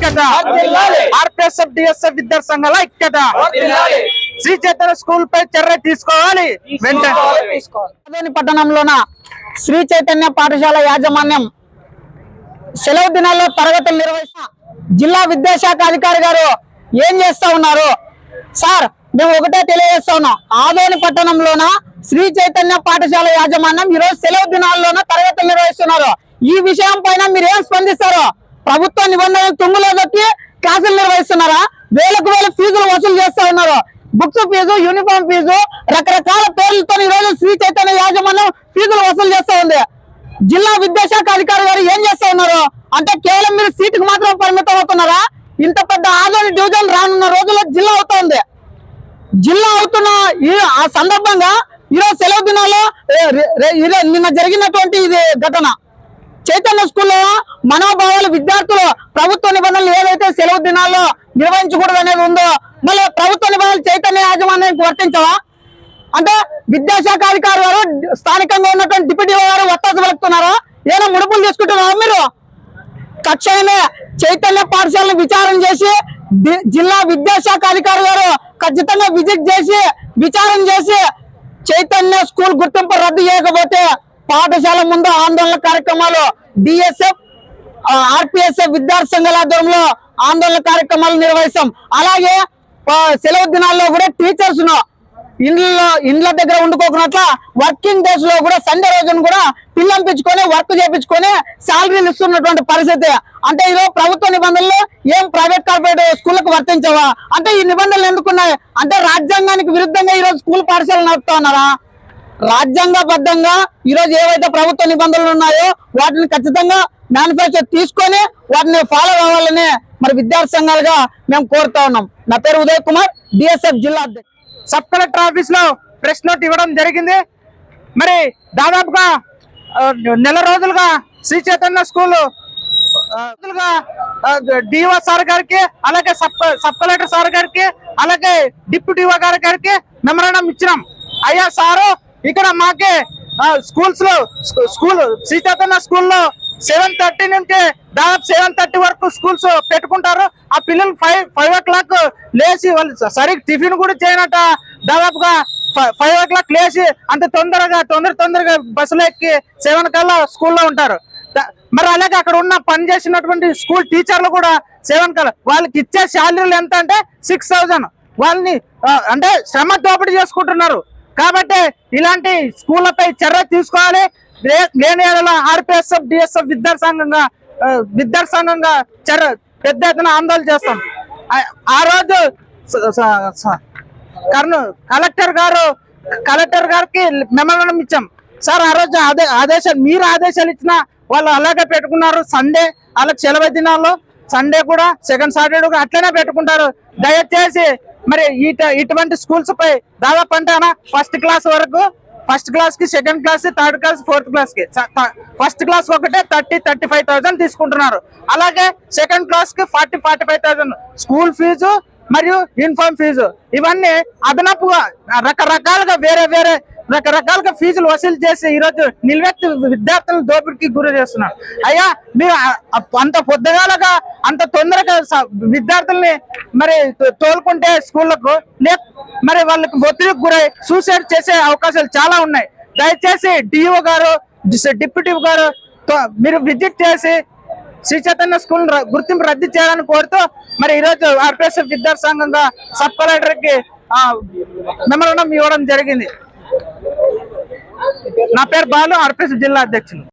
ఐక్యత RPSF DSF విద్యార్థి సంఘాల ఐక్యత శ్రీ చైతన్య స్కూల్ పై చర్య తీసుకోవాలి. వెంటనే. పట్టణంలోన శ్రీ చైతన్య పాఠశాల యాజమాన్యం సెలవు దినాల్లో తరగతులు నిర్వహించిన జిల్లా విద్యాశాఖ అధికారి గారు ఏం చేస్తా ఉన్నారు? సార్ మేము ఒకటే తెలియజేస్తా ఉన్నాం. ఆదోని పట్టణంలోన శ్రీ చైతన్య పాఠశాల యాజమాన్యం ఈరోజు సెలవు దినాల్లోన తరగతులు నిర్వహిస్తున్నారు. ఈ విషయం పైన మీరు ఏం స్పందిస్తారు? ప్రభుత్వ నిబంధనలు తుంగులో దొక్కి క్లాసులు నిర్వహిస్తున్నారా? వేలకు వేల ఫీజులు వసూలు చేస్తా ఉన్నారు. బుక్స్ ఫీజు యూనిఫామ్ ఫీజు రకరకాల పేర్లతో ఈ రోజు శ్రీ చైతన్య యాజమాన్యం ఫీజులు వసూలు చేస్తా ఉంది. జిల్లా విద్యాశాఖ అధికారి గారు ఏం చేస్తా ఉన్నారు? అంటే కేవలం మీరు సీటుకు మాత్రం పరిమితం అవుతున్నారా? ఇంత పెద్ద ఆదోని డివిజన్ రానున్న రోజుల్లో జిల్లా అవుతోంది. జిల్లా అవుతున్న ఈ ఆ సందర్భంగా ఈరోజు సెలవు దినాల్లో ఇదే నిన్న జరిగినటువంటి ఇది ఘటన. చైతన్య స్కూల్లో మనోభావాలు విద్యార్థులు ప్రభుత్వ నిబంధనలు ఏదైతే సెలవు దినాల్లో నిర్వహించకూడదు అనేది ఉందో మళ్ళీ ప్రభుత్వ నిబంధనలు చైతన్య యాజమాన్యానికి వర్తించవా? అంటే విద్యాశాఖ అధికారి గారు స్థానికంగా ఉన్నటువంటి డిప్యూటీ గారు ఒత్తాసు పలుకుతున్నారా? ఏదో ముడుపులు తీసుకుంటున్నారా మీరు? తక్షణమే చైతన్య పాఠశాలను విచారణ చేసి జిల్లా విద్యాశాఖ అధికారి గారు ఖచ్చితంగా విజిట్ చేసి విచారణ చేసి చైతన్య స్కూల్ గుర్తింపు రద్దు చేయకపోతే పాఠశాల ముందు ఆందోళన కార్యక్రమాలు డిఎస్ఎఫ్ ఆర్పిఎస్ఎఫ్ విద్యార్థి సంఘాల ఆధ్వర్యంలో ఆందోళన కార్యక్రమాలు నిర్వహిస్తాం. అలాగే సెలవు దినాల్లో కూడా టీచర్స్ ఇండ్లలో ఇండ్ల దగ్గర ఉండుకోకున్నట్ల వర్కింగ్ డేస్లో కూడా సండే రోజున కూడా పిల్లంపించుకొని వర్క్ చేపించుకొని శాలరీలు ఇస్తున్నటువంటి పరిస్థితి. అంటే ఈరోజు ప్రభుత్వ నిబంధనలు ఏం ప్రైవేట్ కార్పొరేట్ స్కూళ్ళకు వర్తించవా? అంటే ఈ నిబంధనలు ఎందుకున్నాయి? అంటే రాజ్యాంగానికి విరుద్ధంగా ఈరోజు స్కూల్ పాఠశాలలు నడుపుతా ఉన్నారా? రాజ్యాంగబద్ధంగా ఈరోజు ఏవైతే ప్రభుత్వ నిబంధనలు ఉన్నాయో వాటిని ఖచ్చితంగా మేనిఫెస్టో తీసుకొని వాటిని ఫాలో అవ్వాలని మరి విద్యార్థి సంఘాలుగా మేము కోరుతా ఉన్నాం. నా పేరు ఉదయ్ కుమార్ డిఎస్ఎఫ్ జిల్లా సబ్ కలెక్టర్ ఆఫీస్లో ప్రెస్ నోట్ ఇవ్వడం జరిగింది. మరి దాదాపుగా నెల రోజులుగా Sri Chaitanya school DO sir గారికి అలాగే సబ్ సబ్ కలెక్టర్ సార్ గారికి అలాగే డిప్యూటీ గారి గారికి మెమరాండం ఇచ్చినాం. అయ్యా సారు ఇక్కడ మాకే స్కూల్స్లో స్కూల్ శ్రీ చైతన్య స్కూల్లో సెవెన్ థర్టీ నుంచి దాదాపు సెవెన్ థర్టీ వరకు స్కూల్స్ పెట్టుకుంటారు. ఆ పిల్లలు ఫైవ్ ఫైవ్ ఓ క్లాక్ లేచి వాళ్ళు సరిగ్గా టిఫిన్ కూడా చేయనట. దాదాపుగా ఫైవ్ ఓ క్లాక్ లేచి అంత తొందరగా తొందర తొందరగా బస్సులో ఎక్కి సెవెన్ కల్లా స్కూల్లో ఉంటారు. మరి అలాగే అక్కడ ఉన్న పని చేసినటువంటి స్కూల్ టీచర్లు కూడా సెవెన్ కల్లా వాళ్ళకి ఇచ్చే శాలరీలు ఎంత అంటే సిక్స్ థౌజండ్. వాళ్ళని అంటే శ్రమ దోపిడీ చేసుకుంటున్నారు. కాబట్టి ఇలాంటి స్కూళ్ళపై చర్య తీసుకోవాలి. లేని ఆర్పిఎస్ఎఫ్ డిఎస్ఎఫ్ విద్యార్థి సంఘంగా విద్యార్థి సంఘంగా చర్య పెద్ద ఎత్తున ఆందోళన చేస్తాం. ఆ- రోజు కలెక్టర్ గారు కలెక్టర్ గారికి మెమరణం ఇచ్చాం. సార్ ఆ రోజు ఆదే ఆదేశాలు మీరు ఆదేశాలు ఇచ్చిన వాళ్ళు అలాగే పెట్టుకున్నారు. సండే వాళ్ళకి సెలవు దినాల్లో సండే కూడా సెకండ్ సాటర్డే కూడా అట్లనే పెట్టుకుంటారు. దయచేసి మరి ఇట- ఇటువంటి స్కూల్స్ పై దాదాపు అంటే ఫస్ట్ క్లాస్ వరకు ఫస్ట్ క్లాస్కి second class third class fourth క్లాస్కి ఫస్ట్ క్లాస్ ఒకటే థర్టీ థర్టీ ఫైవ్ థౌసండ్ తీసుకుంటున్నారు. అలాగే సెకండ్ క్లాస్కి forty forty five thousand school fee మరియు యూనిఫామ్ ఫీజు ఇవన్నీ అదనపుగా రకరకాలుగా వేరే వేరే రకరకాలుగా ఫీజులు వసూలు చేసి ఈరోజు నిల్వెత్తి విద్యార్థులను దోపిడికి గురి చేస్తున్నారు. అయ్యా మీరు అంత పొద్దుగాలగా అంత తొందరగా విద్యార్థుల్ని మరి తో- తోలుకుంటే స్కూళ్ళకు లే మరి వాళ్ళకి ఒత్తిడికి గురై సూసైడ్ చేసే అవకాశాలు చాలా ఉన్నాయి. దయచేసి డిఓ గారు డిప్యూటీ గారు తో- మీరు విజిట్ చేసి శ్రీ చైతన్య స్కూల్ గుర్తింపు రద్దు చేయాలని కోరుతూ మరి ఈరోజు ఆర్పిఎస్ఎఫ్ విద్యార్థి సంఘంగా సబ్ కలెక్టర్కి మెమరణం ఇవ్వడం జరిగింది. నా పేరు బాలు ఆర్పిఎస్ జిల్లా అధ్యక్షులు.